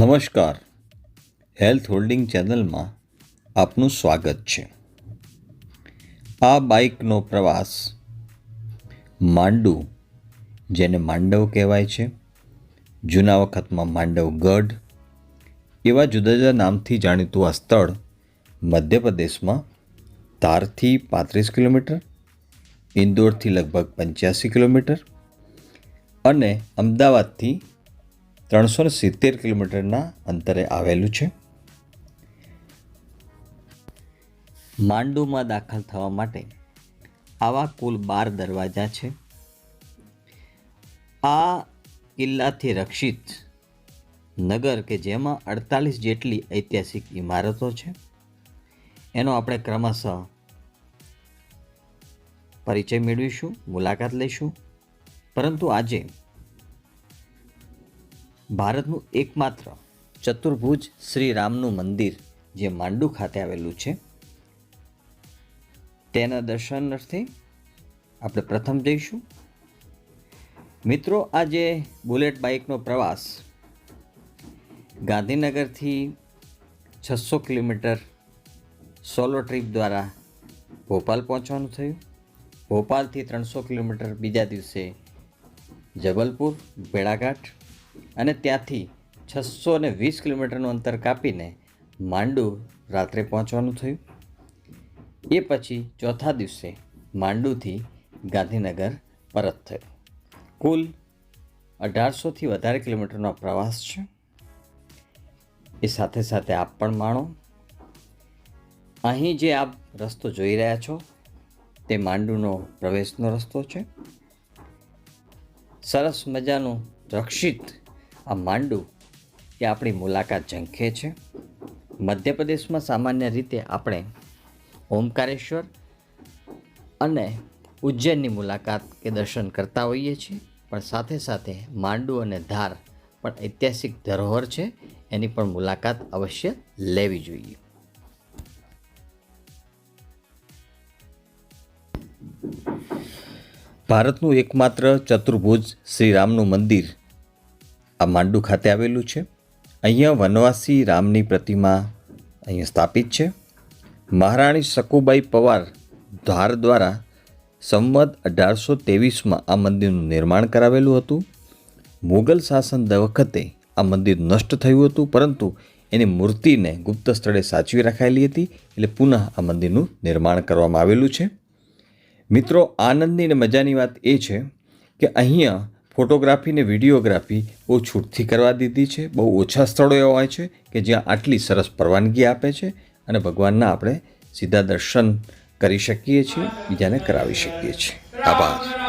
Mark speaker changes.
Speaker 1: નમસ્કાર. Health holding ચેનલમાં આપનું સ્વાગત છે. આ બાઇકનો પ્રવાસ માંડુ, જેને માંડવ કહેવાય છે, જૂના વખતમાં માંડવ ગઢ, એવા જુદા જુદા નામથી જાણીતું આ સ્થળ મધ્યપ્રદેશમાં ધારથી પાંત્રીસ કિલોમીટર, ઇન્દોરથી લગભગ પંચ્યાસી કિલોમીટર અને અમદાવાદથી ત્રણસો ને સિત્તેર કિલોમીટરના અંતરે આવેલું છે. માંડુમાં દાખલ થવા માટે આવા કુલ બાર દરવાજા છે. આ કિલ્લાથી રક્ષિત નગર કે જેમાં અડતાલીસ જેટલી ઐતિહાસિક ઇમારતો છે. એનો આપણે ક્રમશઃ પરિચય મેળવીશું, મુલાકાત લઈશું. પરંતુ આજે ભારતનું એકમાત્ર ચતુર્ભુજ શ્રી રામનું મંદિર જે માંડુ ખાતે આવેલું છે, તેના દર્શન અર્થે આપણે પ્રથમ જઈશું. મિત્રો, આ જે બુલેટ બાઇકનો પ્રવાસ ગાંધીનગરથી છસો કિલોમીટર સોલો ટ્રીપ દ્વારા ભોપાલ પહોંચવાનું થયું. ભોપાલથી ત્રણસો કિલોમીટર બીજા દિવસે જબલપુર ભેડાઘાટ અને ત્યાંથી છસો ને વીસ કિલોમીટરનું અંતર કાપીને માંડુ રાત્રે પહોંચવાનું થયું. એ પછી ચોથા દિવસે માંડુથી ગાંધીનગર પરત થયો. કુલ અઢારસોથી વધારે કિલોમીટરનો પ્રવાસ છે. એ સાથે સાથે આપ પણ માણો. અહીં જે આપ રસ્તો જોઈ રહ્યા છો, તે માંડુનો પ્રવેશનો રસ્તો છે. સરસ મજાનું રક્ષિત આ માંડુ એ આપણી મુલાકાત ઝંખે છે. મધ્યપ્રદેશમાં સામાન્ય રીતે આપણે ઓમકારેશ્વર અને ઉજ્જૈનની મુલાકાત કે દર્શન કરતા હોઈએ છીએ, પણ સાથે સાથે માંડુ અને ધાર પણ ઐતિહાસિક ધરોહર છે, એની પણ મુલાકાત અવશ્ય લેવી જોઈએ. ભારતનું એકમાત્ર ચતુર્ભુજ શ્રી રામનું મંદિર આ માંડુ ખાતે આવેલું છે. અહીંયા વનવાસી રામની પ્રતિમા અહીંયા સ્થાપિત છે. મહારાણી સકુબાઈ પવાર ધાર દ્વારા સંવત અઢારસો ત્રેવીસમાં આ મંદિરનું નિર્માણ કરાવેલું હતું. મુગલ શાસન વખતે આ મંદિર નષ્ટ થયું હતું, પરંતુ એની મૂર્તિને ગુપ્ત સ્થળે સાચવી રખાયેલી હતી, એટલે પુનઃ આ મંદિરનું નિર્માણ કરવામાં આવેલું છે. મિત્રો, આનંદની અને મજાની વાત એ છે કે અહીંયા ફોટોગ્રાફી ને વિડીયોગ્રાફી બહુ છૂટથી કરવા દીધી છે. બહુ ઓછા સ્થળો એવા હોય છે કે જ્યાં આટલી સરસ પરવાનગી આપે છે અને ભગવાનના આપણે સીધા દર્શન કરી શકીએ છીએ, બીજાને કરાવી શકીએ છીએ. આભાર.